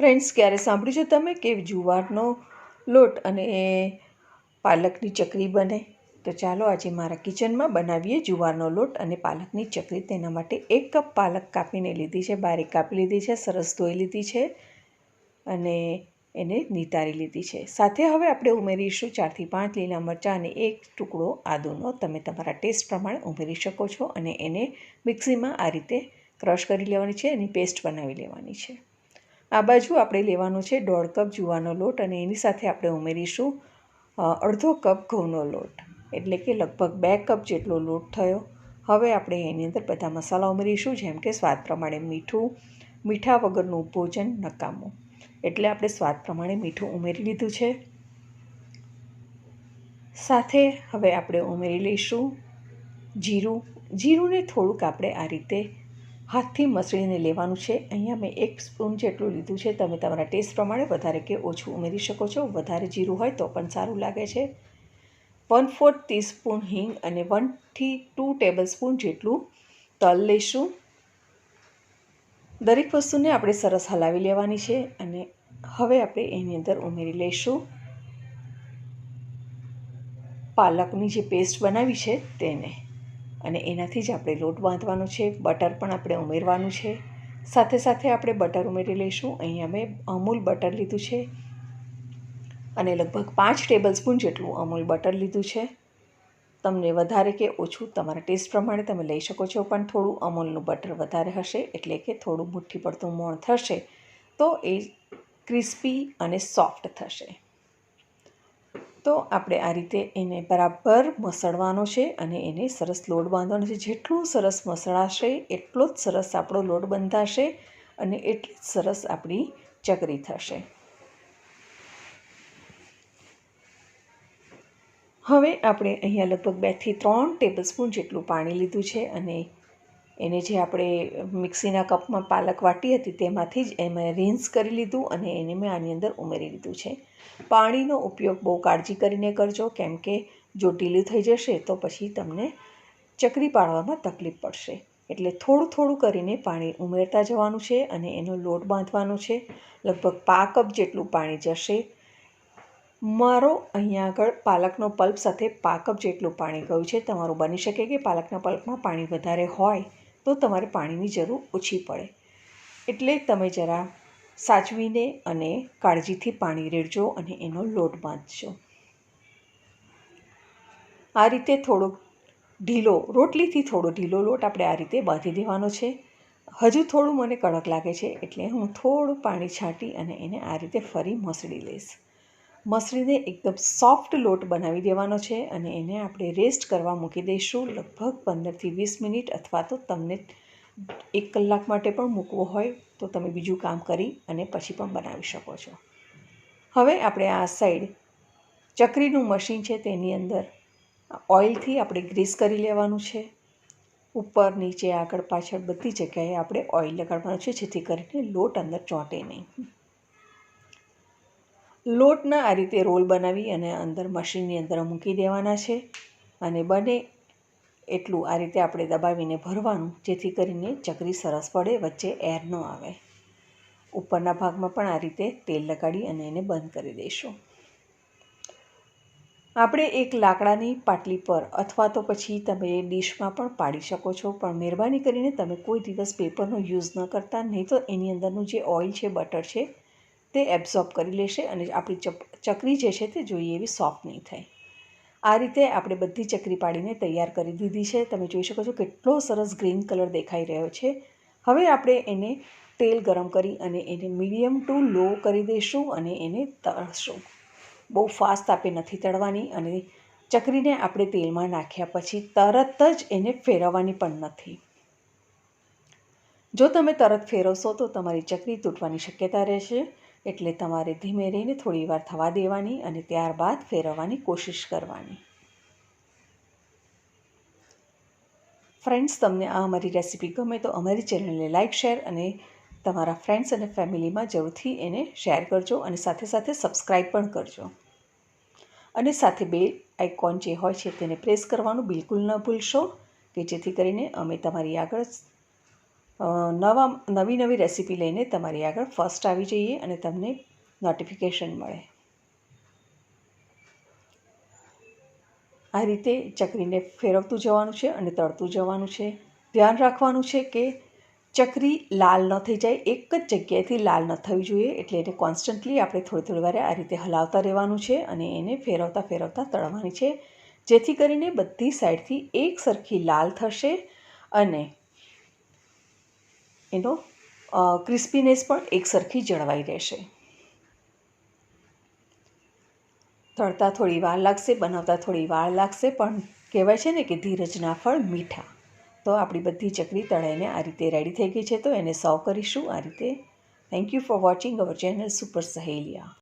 Friends, ક્યારે સાંભળ્યું છે તમે કે જુવારનો લોટ અને પાલકની ચકરી બને? તો ચાલો આજે મારા કિચનમાં બનાવીએ જુવારનો લોટ અને પાલકની ચકરી. તેના માટે એક કપ પાલક કાપીને લીધી છે, બારીક કાપી લીધી છે, સરસ ધોઈ લીધી છે અને એને નિતારી લીધી છે. સાથે હવે આપણે ઉમેરીશું ચારથી પાંચ લીલા મરચાં અને એક ટુકડો આદુનો. તમે તમારા ટેસ્ટ પ્રમાણે ઉમેરી શકો છો અને એને મિક્સીમાં આ રીતે ક્રશ કરી લેવાની છે એની પેસ્ટ બનાવી લેવાની છે. આ બાજુ આપણે લેવાનો છે દોઢ કપ જુવાનો લોટ અને એની સાથે આપણે ઉમેરીશું અડધો કપ ઘઉંનો લોટ. એટલે કે લગભગ બે કપ જેટલો લોટ થયો. હવે આપણે એની અંદર બધા મસાલા ઉમેરીશું, જેમ કે સ્વાદ પ્રમાણે મીઠું, મીઠા વગરનું ભોજન નકામું. એટલે આપણે સ્વાદ પ્રમાણે મીઠું ઉમેરી લીધું છે. સાથે હવે આપણે ઉમેરી લઈશું જીરું. જીરુંને થોડુંક આપણે આ રીતે હાથથી મસળીને લેવાનું છે. અહીંયા મેં એક સ્પૂન જેટલું લીધું છે. તમે તમારા ટેસ્ટ પ્રમાણે વધારે કે ઓછું ઉમેરી શકો છો. વધારે જીરું હોય તો પણ સારું લાગે છે. વન ફોર્થ ટીસ્પૂન હિંગ અને વનથી ટુ ટેબલ સ્પૂન જેટલું તલ લઈશું. દરેક વસ્તુને આપણે સરસ હલાવી લેવાની છે અને હવે આપણે એની અંદર ઉમેરી લઈશું. પાલકની જે પેસ્ટ બનાવી છે તેને. અને એનાથી જ આપણે લોટ બાંધવાનો છે, બટર પણ આપણે ઉમેરવાનું છે. સાથે સાથે આપણે બટર ઉમેરી લઈશું. અહીંયા મેં અમૂલ બટર લીધું છે અને લગભગ પાંચ ટેબલ સ્પૂન જેટલું અમૂલ બટર લીધું છે. તમને વધારે કે ઓછું તમારા ટેસ્ટ પ્રમાણે તમે લઈ શકો છો, પણ થોડું અમૂલનું બટર વધારે હશે, એટલે કે થોડું મુઠ્ઠી પડતું મોણ થશે. તો એ ક્રિસ્પી અને સોફ્ટ થશે. તો આપણે આ રીતે એને બરાબર મસળવાનો છે અને એને સરસ લોટ બાંધવાનો છે. જેટલું સરસ મસળાશે, એટલો જ સરસ આપણો લોટ બંધાશે અને એટલી જ સરસ આપણી ચકરી થશે. હવે આપણે અહીંયા લગભગ બેથી ત્રણ ટેબલ સ્પૂન જેટલું પાણી લીધું છે અને એને જે આપણે મિક્સીના કપમાં પાલક વાટી હતી તેમાંથી જ એમાં રિન્સ કરી લીધું અને એને મેં આની અંદર ઉમેરી લીધું છે. પાણીનો ઉપયોગ બહુ કાળજી કરીને કરજો, કેમ કે જો ઢીલું થઈ જશે તો પછી તમને ચકરી પાડવામાં તકલીફ પડશે. એટલે થોડું થોડું કરીને પાણી ઉમેરતા જવાનું છે અને એનો લોટ બાંધવાનો છે. લગભગ પા કપ જેટલું પાણી જશે. મારો અહીંયા આગળ પાલકનો પલ્પ સાથે પા કપ જેટલું પાણી ગયું છે, તમારું બની શકે કે પાલકના પલ્પમાં પાણી વધારે હોય. તો તમારે પાણીની જરૂર ઓછી પડે. એટલે તમે જરા સાચવીને અને કાળજીથી પાણી રેડજો અને એનો લોટ બાંધજો. આ રીતે થોડોક ઢીલો, રોટલીથી થોડો ઢીલો લોટ આપણે આ રીતે બાંધી દેવાનો છે. હજુ થોડું મને કડક લાગે છે એટલે હું થોડું પાણી છાંટી અને એને આ રીતે ફરી મસળી લઈશ. મસળીને એકદમ સોફ્ટ લોટ બનાવી દેવાનો છે અને એને આપણે રેસ્ટ કરવા મૂકી દઈશું લગભગ પંદરથી વીસ મિનિટ અથવા તો તમને એક કલાક માટે પણ મૂકવો હોય તો તમે બીજું કામ કરી અને પછી પણ બનાવી શકો છો. હવે આપણે આ સાઈડ ચકરીનું મશીન છે તેની અંદર ઓઇલથી આપણે ગ્રીસ કરી લેવાનું છે. ઉપર નીચે આગળ પાછળ બધી જગ્યાએ આપણે ઓઇલ લગાડવાનું છે જેથી કરીને લોટ અંદર ચોંટે નહીં. લોટના આ રીતે રોલ બનાવી અને અંદર મશીનની અંદર મૂકી દેવાના છે અને બને એટલું આ રીતે આપણે દબાવીને ભરવાનું, જેથી કરીને ચકરી સરસ પડે, વચ્ચે એર ન આવે. ઉપરના ભાગમાં પણ આ રીતે તેલ લગાડી અને એને બંધ કરી દઈશું. આપણે એક લાકડાની પાટલી પર અથવા તો પછી તમે ડીશમાં પણ પાડી શકો છો, પણ મહેરબાની કરીને તમે કોઈ દિવસ પેપરનો યુઝ ન કરતા, નહીં તો એની અંદરનું જે ઓઇલ છે, બટર છે તે એબ્ઝોર્બ કરી લેશે અને આપણી ચકરી જે છે તે જોઈએ એવી સોફ્ટ નહીં થાય. આ રીતે આપણે બધી ચકરી પાડીને તૈયાર કરી દીધી છે. તમે જોઈ શકો છો કેટલો સરસ ગ્રીન કલર દેખાઈ રહ્યો છે. હવે આપણે એને તેલ ગરમ કરી અને એને મીડિયમ ટુ લો કરી દઈશું અને એને તળશું. બહુ ફાસ્ટ આપે નથી તળવાની અને ચકરીને આપણે તેલમાં નાખ્યા પછી તરત જ એને ફેરવવાની પણ નથી. જો તમે તરત ફેરવશો તો તમારી ચકરી તૂટવાની શક્યતા રહેશે. એટલે તમારે ધીમે રહીને થોડીવાર થવા દેવાની અને ત્યારબાદ ફેરવવાની કોશિશ કરવાની. ફ્રેન્ડ્સ તમને આ અમારી રેસીપી ગમે તો અમારી ચેનલને લાઇક શેર અને તમારા ફ્રેન્ડ્સ અને ફેમિલીમાં જરૂરથી એને શેર કરજો અને સાથે સાથે સબસ્ક્રાઈબ પણ કરજો. અને સાથે બે આઇકોન જે હોય છે તેને પ્રેસ કરવાનું બિલકુલ ન ભૂલશો, કે જેથી કરીને અમે તમારી આગળ નવા, નવી નવી રેસીપી લઈને તમારી આગળ ફર્સ્ટ આવી જઈએ અને તમને નોટિફિકેશન મળે. આ રીતે ચકરીને ફેરવતું જવાનું છે અને તળતું જવાનું છે. ધ્યાન રાખવાનું છે કે ચકરી લાલ ન થઈ જાય, એક જ જગ્યાએથી લાલ ન થવી જોઈએ, એટલે એને કોન્સ્ટન્ટલી આપણે થોડી થોડી વારે આ રીતે હલાવતા રહેવાનું છે અને એને ફેરવતા ફેરવતા તળવાની છે. જેથી કરીને બધી સાઈડથી એક સરખી લાલ થશે અને એનો ક્રિસ્પીનેસ પણ એક સરખી જળવાઈ રહેશે. તળતા થોડી વાર લાગશે, બનાવતા થોડી વાર લાગશે, પણ કહેવાય છે ને કે ધીરજના ફળ મીઠા. તો આપણી બધી ચકરી તળાઈને આ રીતે રેડી થઈ ગઈ છે, તો એને સર્વ કરીશું આ રીતે. Thank you for watching our channel super Saheliya